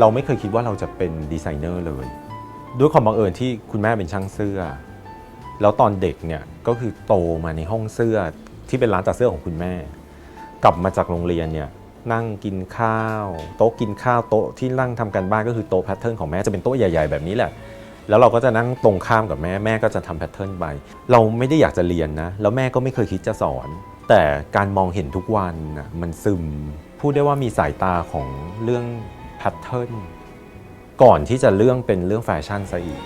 เราไม่เคยคิดว่าเราจะเป็นดีไซเนอร์เลย ด้วยความบังเอิญที่คุณแม่เป็นช่างเสื้อ แล้วตอนเด็กเนี่ยก็คือโตมาในห้องเสื้อที่เป็นร้านตัดเสื้อของคุณแม่ กลับมาจากโรงเรียนเนี่ยนั่งกินข้าว โต๊ะกินข้าวโต๊ะที่นั่งทำกันบ้านก็คือโต๊ะแพทเทิร์นของแม่จะเป็นโต๊ะใหญ่ ๆ แบบนี้แหละ แล้วเราก็จะนั่งตรงข้ามกับแม่แม่ก็จะทำแพทเทิร์นไปเราไม่ได้อยากจะเรียนนะแล้วแม่ก็ไม่เคยคิดจะสอน แต่การมองเห็นทุกวันน่ะมันซึม พูดได้ว่ามีสายตาของเรื่อง แพทเทิร์นก่อนที่จะเรื่องเป็นเรื่องแฟชั่นซะอีก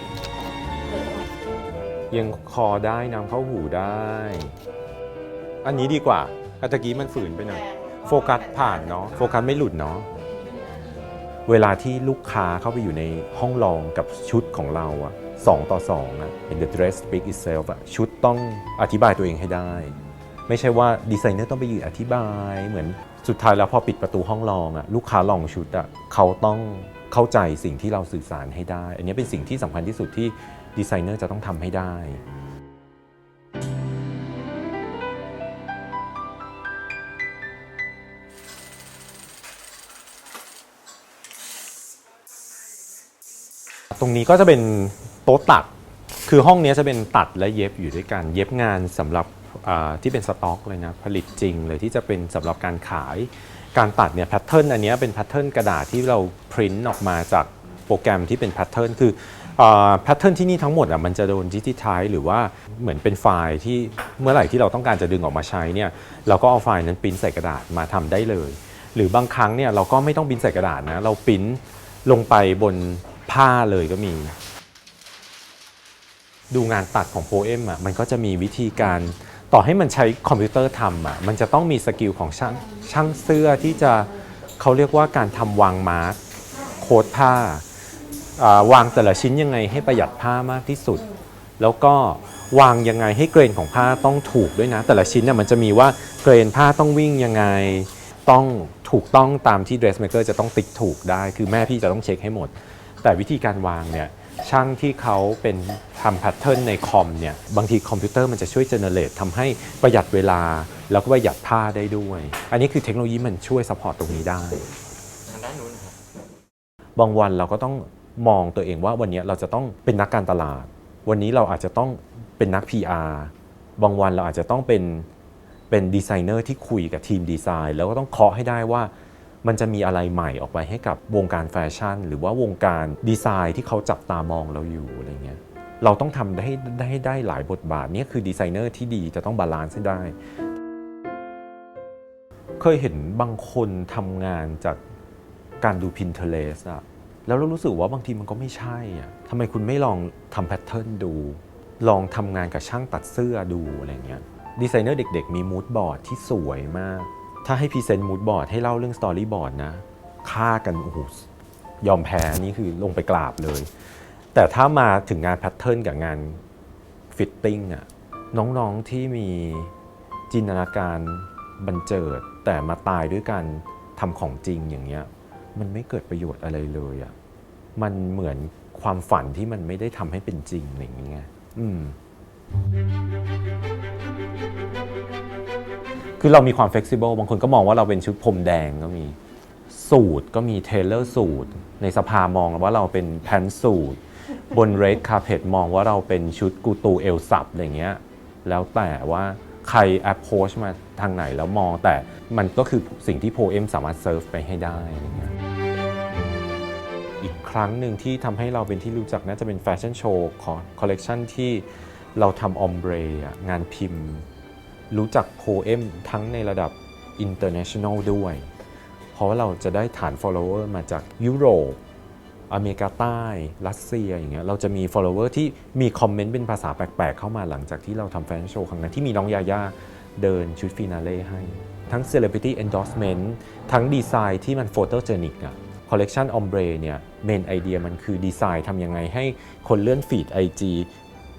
ยังคอได้นำเข้าหูได้ อันนี้ดีกว่าอัตะกี้มันฝืนไปหน่อยโฟกัสผ่านเนาะโฟกัสไม่หลุดเนาะเวลาที่ลูกค้าเข้าไปอยู่ในห้องลองกับชุดของเราอะสองต่อสองอะ in the dress speak itself อะชุดต้องอธิบายตัวเองให้ได้ ไม่ใช่ว่าดีไซเนอร์ต้องไปยืนอธิบายเหมือน สุดท้ายแล้วพอปิดประตูห้องลองอะลูกค้าลองชุดอะเขาต้องเข้าใจสิ่งที่เราสื่อสารให้ได้ อันนี้เป็นสิ่งที่สำคัญที่สุดที่ดีไซเนอร์จะต้องทำให้ได้ตรงนี้ก็จะเป็นโต๊ะตัด คือห้องนี้จะเป็นตัดและเย็บอยู่ด้วยกัน เย็บงานสำหรับ ที่เป็นสต็อกเลยนะผลิตจริงเลยที่จะเป็นสำหรับการขาย การตัดเนี่ยแพทเทิร์นอันนี้เป็นแพทเทิร์นกระดาษที่เราพริ้นออกมาจากโปรแกรมที่เป็นแพทเทิร์นคือแพทเทิร์นที่นี่ทั้งหมดอะมันจะโดนดิจิทัลหรือว่าเหมือนเป็นไฟล์ที่เมื่อไหร่ที่เราต้องการจะดึงออกมาใช้เนี่ยเราก็เอาไฟล์นั้นปริ้นใส่กระดาษมาทำได้เลย หรือบางครั้งเนี่ยเราก็ไม่ต้องปริ้นใส่กระดาษนะเราปริ้นลงไปบนผ้าเลยก็มี ดูงานตัดของโพเอมอะมันก็จะมีวิธีการ ต่อให้มันใช้คอมพิวเตอร์ทำอะมันจะต้องมีสกิลของช่างช่างเสื้อที่จะเขาเรียกว่าการทำวางมาร์คโค้ดผ้าวางแต่ละชิ้นยังไงให้ประหยัดผ้ามากที่สุด แล้วก็วางยังไงให้เกรนของผ้าต้องถูกด้วยนะ แต่ละชิ้นเนี่ยมันจะมีว่าเกรนผ้าต้องวิ่งยังไงต้องถูกต้องตามที่ dressmaker จะต้องติ๊กถูกได้ คือแม่พี่จะต้องเช็คให้หมด แต่วิธีการวางเนี่ย ช่างที่เขาเป็นทำแพทเทิร์นในคอมเนี่ยบางทีคอมพิวเตอร์มันจะช่วยเจเนเรตทำให้ประหยัดเวลา แล้วก็ประหยัดผ้าได้ด้วย อันนี้คือเทคโนโลยีมันช่วยซัพพอร์ตตรงนี้ได้ ทางด้านนู้นครับบางวันเราก็ต้องมองตัวเองว่าวันนี้เราจะต้องเป็นนักการตลาด วันนี้เราอาจจะต้องเป็นนัก PR บางวันเราอาจจะต้องเป็นเป็นดีไซเนอร์ที่คุยกับทีมดีไซน์ แล้วก็ต้องเคาะให้ได้ว่า มันจะมีอะไรใหม่ออกไปให้กับวงการแฟชั่น หรือว่าวงการดีไซน์ที่เขาจับตามองเราอยู่อะไรเงี้ยเราต้องทำได้ได้ได้หลายบทบาทนี่คือดีไซเนอร์ที่ดีจะต้องบาลานซ์ให้ได้ เคยเห็นบางคนทำงานจากการดู Pinterest อะแล้วเรารู้สึกว่าบางทีมันก็ไม่ใช่อะทำไมคุณไม่ลองทำแพทเทิร์นดู ลองทำงานกับช่างตัดเสื้อดูอะไรเงี้ยดีไซเนอร์เด็ก ๆ มีมูดบอร์ดที่สวยมาก ถ้าให้พรีเซนต์มูดบอร์ดให้เล่าเรื่องสตอรี่บอร์ดนะฆ่ากันโอ้โหยอมแพ้นี่คือลงไปกราบเลย แต่ถ้ามาถึงงานแพทเทิร์นกับงานฟิตติ้งอะน้องๆที่มีจินตนาการบันเจิด แต่มาตายด้วยการทำของจริงอย่างเงี้ยมันไม่เกิดประโยชน์อะไรเลยอะมันเหมือนความฝันที่มันไม่ได้ทำให้เป็นจริงอะไรอย่างเงี้ยอืม คือเรามีความ flexible บางคนก็มองว่าเราเป็นชุดพรมแดงก็มีสูตรก็มีเทเลอร์สูตร ในสภามองว่าเราเป็นแพนสูตร บนเรดคาเพ t มองว่าเราเป็นชุดกูตูเอลสับอะไรเงี้ยแล้วแต่ว่าใคร approach มาทางไหนแล้วมองแต่มันก็คือสิ่งที่โพเอมสามารถเซิร์ฟไปให้ได้อะไรเงี้ยอีกครั้งหนึ่งที่ทำให้เราเป็นที่รู้จักน่าจะเป็นแฟชั่นโชว์คอลเลกชันที่ เราทำออมเบรงานพิมพ์ รู้จักโพเอมทั้งในระดับ international ด้วย เพราะว่าเราจะได้ฐาน follower มาจากยุโรป อเมริกาใต้ รัสเซียอย่างเงี้ยเราจะมี follower ที่มีคอมเมนต์เป็นภาษาแปลกๆ เข้ามาหลังจากที่เราทำแฟชั่นโชว์ครั้งนั้นที่มีน้องยาย่าเดินชุดฟินาเล่ให้ ทั้ง celebrity endorsement ทั้งดีไซน์ที่มัน photogenic อะคอลเลกชันออมเบรเนี่ยเมนไอเดียมันคือดีไซน์ทำยังไงให้คนเลื่อนฟีด IG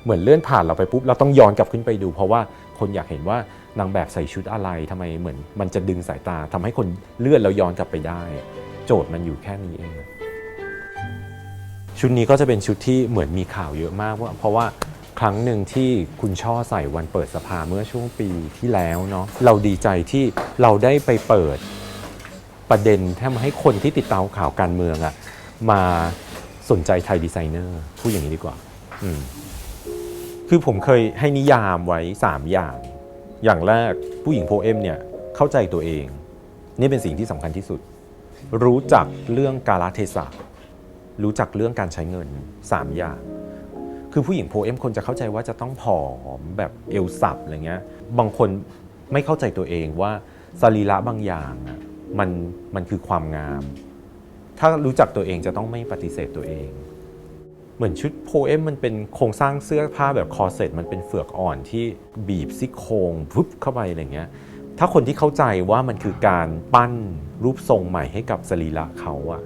เหมือนเลื่อนผ่านเราไปปุ๊บเราต้องย้อนกลับขึ้นไปดู เพราะว่าคนอยากเห็นว่านางแบบใส่ชุดอะไรทำไมเหมือน มันจะดึงสายตาทำให้คนเลื่อนแล้วย้อนกลับไปได้ โจทย์มันอยู่แค่นี้เอง ชุดนี้ก็จะเป็นชุดที่เหมือนมีข่าวเยอะมากว่าเพราะว่าครั้งหนึ่งที่คุณช่อใส่วันเปิดสภาเมื่อช่วงปีที่แล้วเนาะเราดีใจที่เราได้ไปเปิดประเด็นทำให้คนที่ติดตามข่าวการเมืองอะมาสนใจไทยดีไซเนอร์พูดอย่างนี้ดีกว่า อืม คือผมเคยให้นิยามไว้ 3 อย่าง อย่างแรกผู้หญิงโพเอมเนี่ยเข้าใจตัวเอง นี่เป็นสิ่งที่สำคัญที่สุด รู้จักเรื่องกาลเทศะรู้จักเรื่องการใช้เงิน 3 อย่าง คือผู้หญิงโพเอมคนจะเข้าใจว่าจะต้องผอมแบบเอวสับอะไรเงี้ย บางคนไม่เข้าใจตัวเองว่าสรีระบางอย่างอะมันมันคือความงาม ถ้ารู้จักตัวเองจะต้องไม่ปฏิเสธตัวเอง เหมือนชุดโพเอมมันเป็นโครงสร้างเสื้อผ้าแบบคอเซ็ตมันเป็นเฟือกอ่อนที่บีบซี่โครงพุบเข้าไปอะไรเงี้ยถ้าคนที่เข้าใจว่ามันคือการปั้นรูปทรงใหม่ให้กับสรีระเขาอะ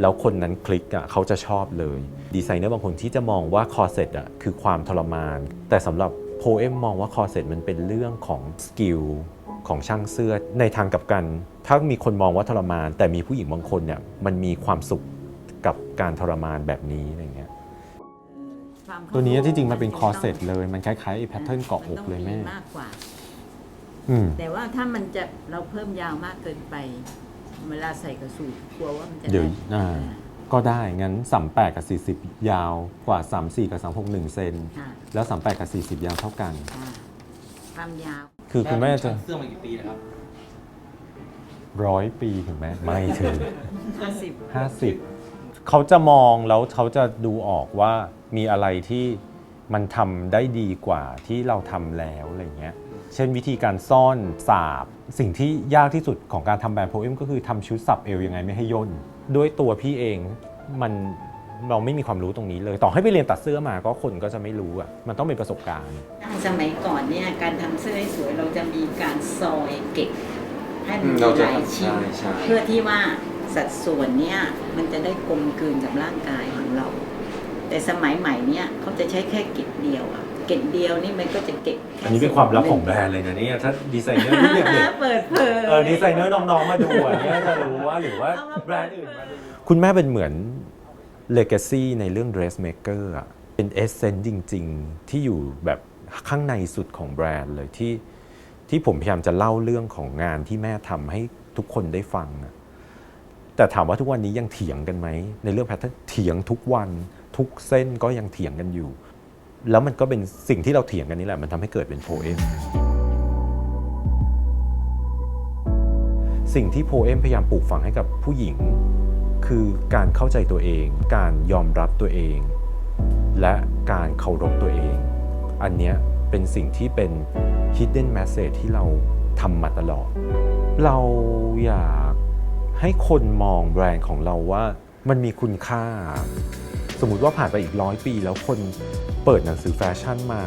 แล้วคนนั้นคลิกอะเขาจะชอบเลย ดีไซเนอร์บางคนที่จะมองว่าคอเซ็ตอะคือความทรมาน แต่สำหรับโพเอมมองว่าคอเซ็ตมันเป็นเรื่องของสกิลของช่างเสื้อในทางกับกัน ถ้ามีคนมองว่าทรมาน แต่มีผู้หญิงบางคนเนี่ยมันมีความสุข กับการทรมานแบบนี้อะไรเงี้ยความเคารพตัวนี้ที่จริงมันเป็นคอร์เซ็ตเลยมันคล้ายๆไอ้แพทเทิร์นเกาะอกเลยแม่นต้องมากกว่าอืมแต่ว่าถ้ามันจะเราเพิ่มยาวมากเกินไป เวลาใส่กระสูทกลัวว่ามันจะเดี๋ยวได้อ่าก็ได้งั้น38กับ40ยาวกว่า34กับ36 1เซนค่ะแล้ว38กับ40ยาวเท่ากันค่ะความยาว คือคุณแม่จะเสื้อมากี่ปีนะครับร้อยปีถึงไหมไม่ถึง50 50 เขาจะมองแล้วเขาจะดูออกว่ามีอะไรที่มันทำได้ดีกว่าที่เราทำแล้วอะไรเงี้ย เช่นวิธีการซ่อนสาบ สิ่งที่ยากที่สุดของการทำแบรนด์โพเอมก็คือทำชุดสับเอวยังไงไม่ให้ย่น ด้วยตัวพี่เองมันเราไม่มีความรู้ตรงนี้เลย ต่อให้ไปเรียนตัดเสื้อมาก็คนก็จะไม่รู้อะ มันต้องเป็นประสบการณ์สมัยก่อนเนี่ยการทำเสื้อให้สวยเราจะมีการซอยเก็บให้มันอืมมีเราจะหลายชิ้นใช่ใช่เพื่อที่ว่า สัดส่วนเนี่ยมันจะได้กลมกลืนกับร่างกายของเรา แต่สมัยใหม่เนี่ยเขาจะใช้แค่เก็บเดียวอะเก็บเดียวนี่มันก็จะเก็บแอันนี้เป็นความลับของแบรนด์เลยนะเนี่ยถ้าดีไซเนอร์ที่เด็กเปิดเผยๆเออดีไซเนอร์น้องๆมาดูอะเนี่ยจะรู้ว่าหรือว่าแบรนด์อื่นมาดูคุณแม่เป็นเหมือนเลก a ซี่ในเรื่อง dressmaker อะเป็นเอเซนต์จริง ๆ ที่อยู่แบบข้างในสุดของแบรนด์เลยที่ที่ผมพยายามจะเล่าเรื่องของงานที่แม่ทำให้ทุกคนได้ฟังอะ แต่ถามว่าทุกวันนี้ยังเถียงกันไหมในเรื่องแพทเทิร์นเถียงทุกวันทุกเส้นก็ยังเถียงกันอยู่ แล้วมันก็เป็นสิ่งที่เราเถียงกันนี่แหละมันทำให้เกิดเป็นโพเอมสิ่งที่โพเอมพยายามปลูกฝังให้กับผู้หญิง คือการเข้าใจตัวเอง การยอมรับตัวเอง และการเคารพตัวเอง อันเนี้ยเป็นสิ่งที่เป็น hidden message ที่เราทำมาตลอด เราอยาก ให้คนมองแบรนด์ของเราว่ามันมีคุณค่า สมมุติว่าผ่านไปอีกร้อยปี แล้วคนเปิดหนังสือแฟชั่นมา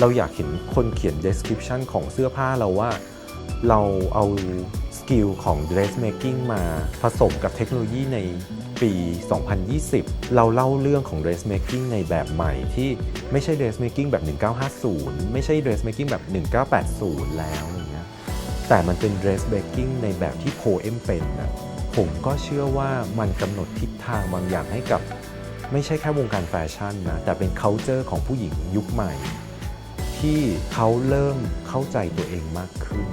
เราอยากเห็นคนเขียน description ของเสื้อผ้าเราว่า เราเอาสกิลของ dressmaking มาผสมกับเทคโนโลยีในปี 2020 เราเล่าเรื่องของ dressmaking ในแบบใหม่ที่ไม่ใช่ dressmaking แบบ 1950 ไม่ใช่ dressmaking แบบ 1980 แล้ว แต่มันเป็น dressmaking ในแบบที่โพเอมเป็นนะผมก็เชื่อว่ามันกำหนดทิศทางบางอย่างให้กับ ไม่ใช่แค่วงการแฟชั่นนะ แต่เป็น culture ของผู้หญิงยุคใหม่ ที่เขาเริ่มเข้าใจตัวเองมากขึ้น